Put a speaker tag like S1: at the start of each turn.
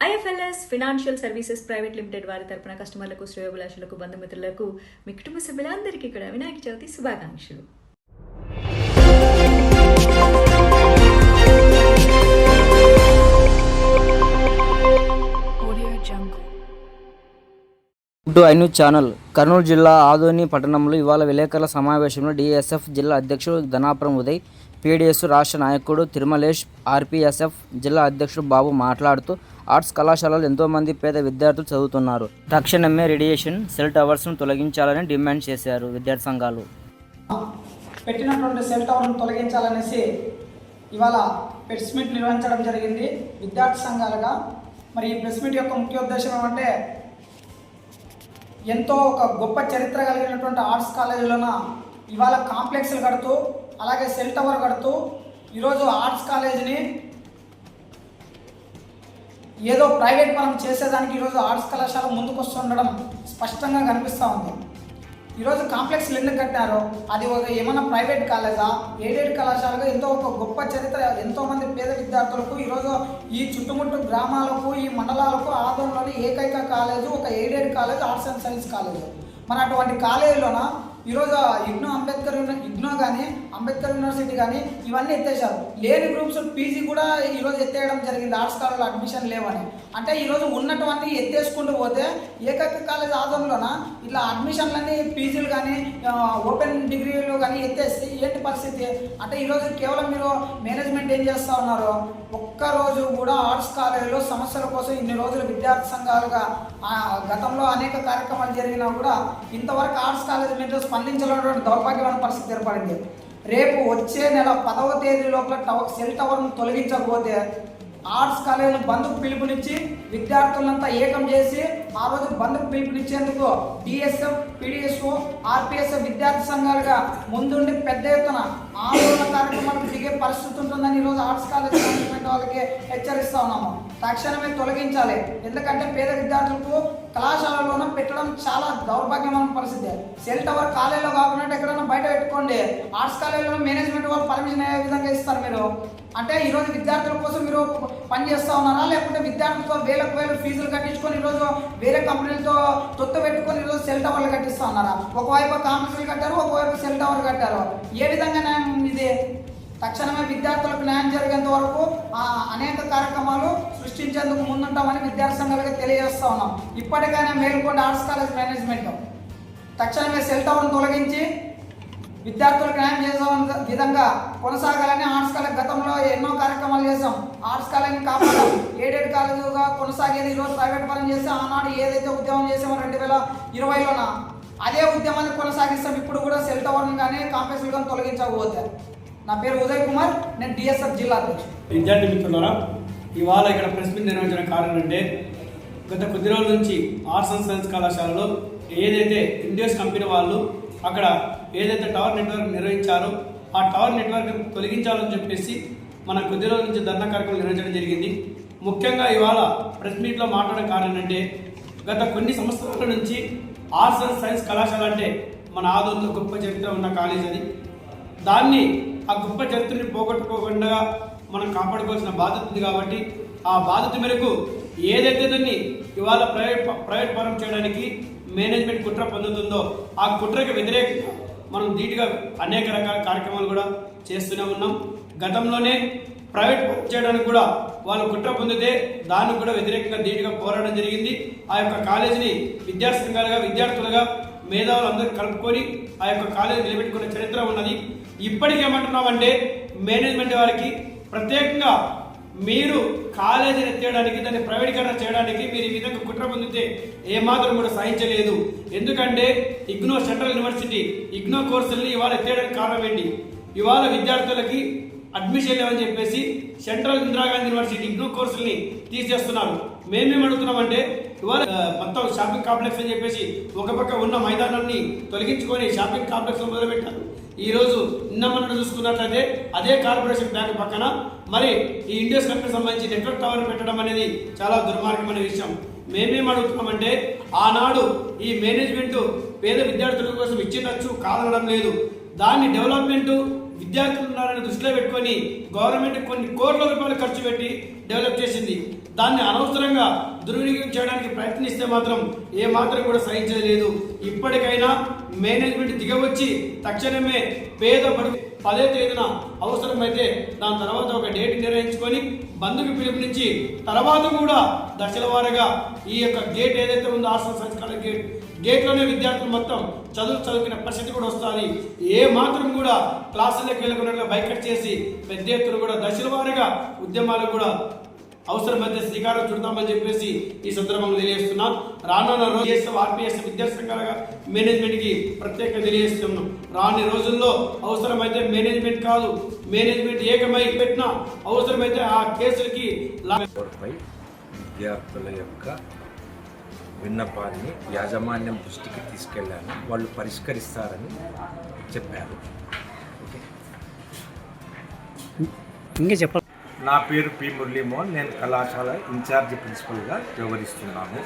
S1: I F L S financial services private limited వారి తరపున కస్టమర్లకు శ్రేయోభిలాషులకు బంధుమిత్రులకు మీ కుటుంబ సభ్యులందరికీ ఇక్కడ వినాయక చవితి శుభాకాంక్షలు.
S2: Two I news channel Kurnool జిల్లా ఆదోని పట్టణంలో ఇవాళ విలేకరుల సమావేశంలో డిఎస్ఎఫ్ జిల్లా అధ్యక్షుడు ధనాపురం ఉదయ్ పీడీఎస్ రాష్ట్ర నాయకుడు తిరుమలేష్ ఆర్పీఎస్ఎఫ్ జిల్లా అధ్యక్షుడు బాబు మాట్లాడుతూ ఆర్ట్స్ కళాశాలలో ఎంతోమంది పేద విద్యార్థులు చదువుతున్నారు. తక్షణమే రేడియేషన్ సెల్ టవర్స్ను తొలగించాలని డిమాండ్ చేశారు విద్యార్థి సంఘాలు.
S3: పెట్టినటువంటి సెల్ టవర్ను తొలగించాలనేసి ఇవాళ ప్రెస్ మీట్ నిర్వహించడం జరిగింది. విద్యార్థి సంఘాలుగా మరి ఈ ప్రెస్ మీట్ యొక్క ముఖ్య ఉద్దేశం ఏమంటే ఎంతో ఒక గొప్ప చరిత్ర కలిగినటువంటి ఆర్ట్స్ కాలేజీలోన ఇవాళ కాంప్లెక్స్లు కడుతూ అలాగే సెల్ టవర్ కడుతూ ఈరోజు ఆర్ట్స్ కాలేజీని ఏదో ప్రైవేట్ పరం చేసేదానికి ఈరోజు ఆర్ట్స్ కళాశాల ముందుకు వస్తుండడం స్పష్టంగా కనిపిస్తూ ఉంది. ఈరోజు కాంప్లెక్స్లు ఎందుకు కట్టారో అది ఒక ఏమైనా ప్రైవేట్ కాలేజా? ఎయిడెడ్ కళాశాలగా ఎంతో ఒక గొప్ప చరిత్ర ఎంతోమంది పేద విద్యార్థులకు ఈరోజు ఈ చుట్టుముట్టు గ్రామాలకు ఈ మండలాలకు ఆదోళనలోని ఏకైక కాలేజు ఒక aided college arts and science college. మరి అటువంటి కాలేజీలోన ఈరోజు ఇగ్నో అంబేద్కర్ ఇగ్నో కానీ అంబేద్కర్ యూనివర్సిటీ కానీ ఇవన్నీ ఎత్తేసారు లేని గ్రూప్స్ పీజీ కూడా ఈరోజు ఎత్తేయడం జరిగింది. ఆర్ట్స్ కాలేజ్లో అడ్మిషన్ లేవని. అంటే ఈరోజు ఉన్నటువంటి ఎత్తేసుకుంటూ పోతే ఏకైక కాలేజ్ ఆదంలోన ఇట్లా అడ్మిషన్లన్నీ పీజీలు కానీ ఓపెన్ డిగ్రీలు కానీ ఎత్తేస్తే ఏంటి పరిస్థితి? అంటే ఈరోజు కేవలం మీరు మేనేజ్మెంట్ ఏం చేస్తూ ఉన్నారు ఒక్కరోజు కూడా ఆర్ట్స్ కాలేజీలో సమస్యల కోసం ఇన్ని రోజులు విద్యార్థి సంఘాలుగా గతంలో అనేక కార్యక్రమాలు జరిగినా కూడా ఇంతవరకు ఆర్ట్స్ కాలేజ్ మీద స్పందించలేనటువంటి దౌర్భాగ్యమైన పరిస్థితి ఏర్పడింది. రేపు వచ్చే నెల పదవ తేదీ లోపల టవర్ సెల్ టవర్ను తొలగించకపోతే ఆర్ట్స్ కాలేజీని బంధుకు పిలుపునిచ్చి విద్యార్థులంతా ఏకం చేసి ఆ రోజు బంధుకు పిలుపునిచ్చేందుకు డిఎస్ఎఫ్ పిడిఎస్ఓ ఆర్పిఎస్ఎఫ్ విద్యార్థి సంఘాలుగా ముందుండి పెద్ద ఎత్తున ఆందోళన కార్యక్రమాలకు దిగే పరిస్థితి ఉంటుందని ఈరోజు ఆర్ట్స్ కాలేజ్ మేనేజ్మెంట్ వాళ్ళకి హెచ్చరిస్తా ఉన్నాము. తక్షణమే తొలగించాలి. ఎందుకంటే పేద విద్యార్థులకు కళాశాలలోన పెట్టడం చాలా దౌర్భాగ్యమైన పరిస్థితి. సెల్ టవర్ కాలేజీలో కాకుండా ఎక్కడైనా బయట పెట్టుకోండి. ఆర్ట్స్ కాలేజీలో మేనేజ్మెంట్ వాళ్ళు పర్మిషన్ అయ్యే విధంగా ఇస్తారు మీరు? అంటే ఈరోజు విద్యార్థుల కోసం మీరు పని చేస్తా ఉన్నారా? లేకుంటే విద్యార్థులతో వేలకు వేలు ఫీజులు కట్టించుకొని ఈరోజు వేరే కంపెనీలతో తొత్తు పెట్టుకొని ఈరోజు సెల్ టవర్లు కట్టిస్తూ ఉన్నారా? ఒకవైపు కాంప్లెక్స్లు కట్టారు ఒకవైపు సెల్ టవర్ కట్టారు. ఏ విధంగా న్యాయం ఇది? తక్షణమే విద్యార్థులకు న్యాయం జరిగేంత వరకు అనేక కార్యక్రమాలు సృష్టించేందుకు ముందుంటామని విద్యార్థి సంఘాలకు తెలియజేస్తా ఉన్నాం. ఇప్పటికైనా మేల్కొండ ఆర్ట్స్ కాలేజ్ మేనేజ్మెంట్. తక్షణమే సెల్ టవర్ను తొలగించి విద్యార్థులు న్యాయం చేసే విధంగా కొనసాగాలని ఆర్ట్స్ కాలేజ్ గతంలో ఎన్నో కార్యక్రమాలు చేసాం ఆర్ట్స్ కాలేజ్ని కాపాడాం ఎయిడెడ్ కాలేజీగా కొనసాగేది ఈరోజు ప్రైవేట్ పరం చేసి ఆనాడు ఏదైతే ఉద్యమం చేసామో రెండు వేల ఇరవైలోన అదే ఉద్యమాన్ని కొనసాగిస్తాం. ఇప్పుడు కూడా సెల్ టవర్ని కానీ కాంప్లెక్స్లు కానీ తొలగించకపోతే. నా పేరు ఉదయ్ కుమార్ నేను డిఎస్ఎఫ్ జిల్లా అధ్యక్షుడు.
S4: విద్యార్థి మిత్రులారా ఇవాళ ఇక్కడ ప్రెస్ మీట్ నిర్వహించిన కారణం అంటే గత కొద్ది రోజుల నుంచి ఆర్ట్స్ అండ్ సైన్స్ కళాశాలలో ఏదైతే ఇండియస్ కంపెనీ వాళ్ళు అక్కడ ఏదైతే టవర్ నెట్వర్క్ నిర్వహించారో ఆ టవర్ నెట్వర్క్ తొలగించాలని చెప్పేసి మన కొద్ది రోజుల నుంచి ధర్నా కార్యక్రమం నిర్వహించడం జరిగింది. ముఖ్యంగా ఇవాళ ప్రెస్ మీట్లో మాట్లాడడం కారణం ఏంటంటే గత కొన్ని సంవత్సరాల నుంచి ఆర్ట్స్ అండ్ సైన్స్ కళాశాల అంటే మన ఆదోళనలో గొప్ప చరిత్ర ఉన్న కాలేజ్ అది. దాన్ని ఆ గొప్ప చరిత్రని పోగొట్టుకోకుండా మనం కాపాడుకోవాల్సిన బాధ్యత ఉంది కాబట్టి ఆ బాధ్యత మేరకు ఏదైతే దాన్ని ఇవాళ ప్రైవేట్ ప్రైవేట్ పరం చేయడానికి మేనేజ్మెంట్ కుట్ర పొందుతుందో ఆ కుట్రకి వ్యతిరేకంగా మనం ధీటుగా అనేక రకాల కార్యక్రమాలు కూడా చేస్తూనే ఉన్నాం. గతంలోనే ప్రైవేట్ చేయడానికి కూడా వాళ్ళు కుట్ర పొందితే దానికి కూడా వ్యతిరేకంగా ధీటుగా పోరాడడం జరిగింది. ఆ యొక్క కాలేజీని విద్యార్థి సంఘాలుగా విద్యార్థులుగా మేధావులందరూ కలుపుకొని ఆ యొక్క కాలేజీ నిలబెట్టుకున్న చరిత్ర ఉన్నది. ఇప్పటికేమంటున్నామంటే మేనేజ్మెంట్ వారికి ప్రత్యేకంగా మీరు కాలేజీని ఎత్తేయడానికి దాన్ని ప్రైవేటీకరణ చేయడానికి మీరు ఈ విధంగా కుట్ర పొందితే ఏమాత్రం కూడా సహించలేదు. ఎందుకంటే ఇగ్నో సెంట్రల్ యూనివర్సిటీ ఇగ్నో కోర్సుల్ని ఇవాళ ఎత్తేయడానికి కారణం ఏంటి? ఇవాళ విద్యార్థులకి అడ్మిషన్ లేవని చెప్పేసి సెంట్రల్ ఇందిరాగాంధీ యూనివర్సిటీ ఇగ్నో కోర్సుల్ని తీసేస్తున్నారు. మేమేం అడుగుతున్నామంటే ఇవాళ మొత్తం షాపింగ్ కాంప్లెక్స్ అని చెప్పేసి ఒక పక్క ఉన్న మైదానాన్ని తొలగించుకొని షాపింగ్ కాంప్లెక్స్ మొదలుపెట్టారు. ఈరోజు నిన్న మనం చూసుకున్నట్లయితే అదే కార్పొరేషన్ బ్యాంక్ పక్కన మరి ఈ ఇండియస్ కంపెనీ సంబంధించి నెట్వర్క్ టవర్ పెట్టడం అనేది చాలా దుర్మార్గమైన విషయం. మేమేం అడుగుతున్నామంటే ఆనాడు ఈ మేనేజ్మెంట్ పేద విద్యార్థుల కోసం ఇచ్చినచ్చు కాదనడం లేదు. దాన్ని డెవలప్మెంట్ విద్యార్థులు ఉన్నారని దృష్టిలో పెట్టుకొని గవర్నమెంట్ కొన్ని కోట్ల రూపాయలు ఖర్చు పెట్టి డెవలప్ చేసింది. దాన్ని అనవసరంగా దుర్వినియోగం చేయడానికి ప్రయత్నిస్తే మాత్రం ఏ మాత్రం కూడా సహించలేదు ఇప్పటికైనా మేనేజ్మెంట్ దిగవచ్చి తక్షణమే పేద బడుగు పదే తేదీన అవసరమైతే దాని తర్వాత ఒక డేట్ నిర్ణయించుకొని బంధుకు పిలుపునిచ్చి తర్వాత కూడా దశల వారీగా ఈ యొక్క గేట్ ఏదైతే ఉందో ఆశ్రమ సంస్కార గేట్ గేట్లోనే విద్యార్థులు మొత్తం చదువు చదువుకునే పరిస్థితి కూడా వస్తుంది. ఏ మాత్రం కూడా క్లాసులకు వెళ్ళకుండా బైకట్ చేసి పెద్ద ఎత్తున కూడా దశల వారీగా ఉద్యమాలకు కూడా అవసరమైతే శ్రీకారం చుడతామని చెప్పేసి ఈ సందర్భంగా తెలియజేస్తున్నాం. రానున్న రోజు ఆర్పిఎస్ విద్యాసంఘాల మేనేజ్మెంట్కి ప్రత్యేక తెలియజేస్తున్నాం. రాని రోజుల్లో అవసరమైతే మేనేజ్మెంట్ కాదు మేనేజ్మెంట్ ఏకమై పెట్టినా అవసరమైతే ఆ కేసులకి
S5: విద్యార్థుల యొక్క విన్నపాన్ని యాజమాన్యం దృష్టికి తీసుకెళ్ళాను వాళ్ళు పరిష్కరిస్తారని చెప్పారు. ఓకే
S6: ఇంకా చెప్పాలి
S5: నా పేరు పి మురళీమోహన్ నేను కళాశాల ఇన్ఛార్జ్ ప్రిన్సిపల్గా వ్యవహరిస్తున్నాను.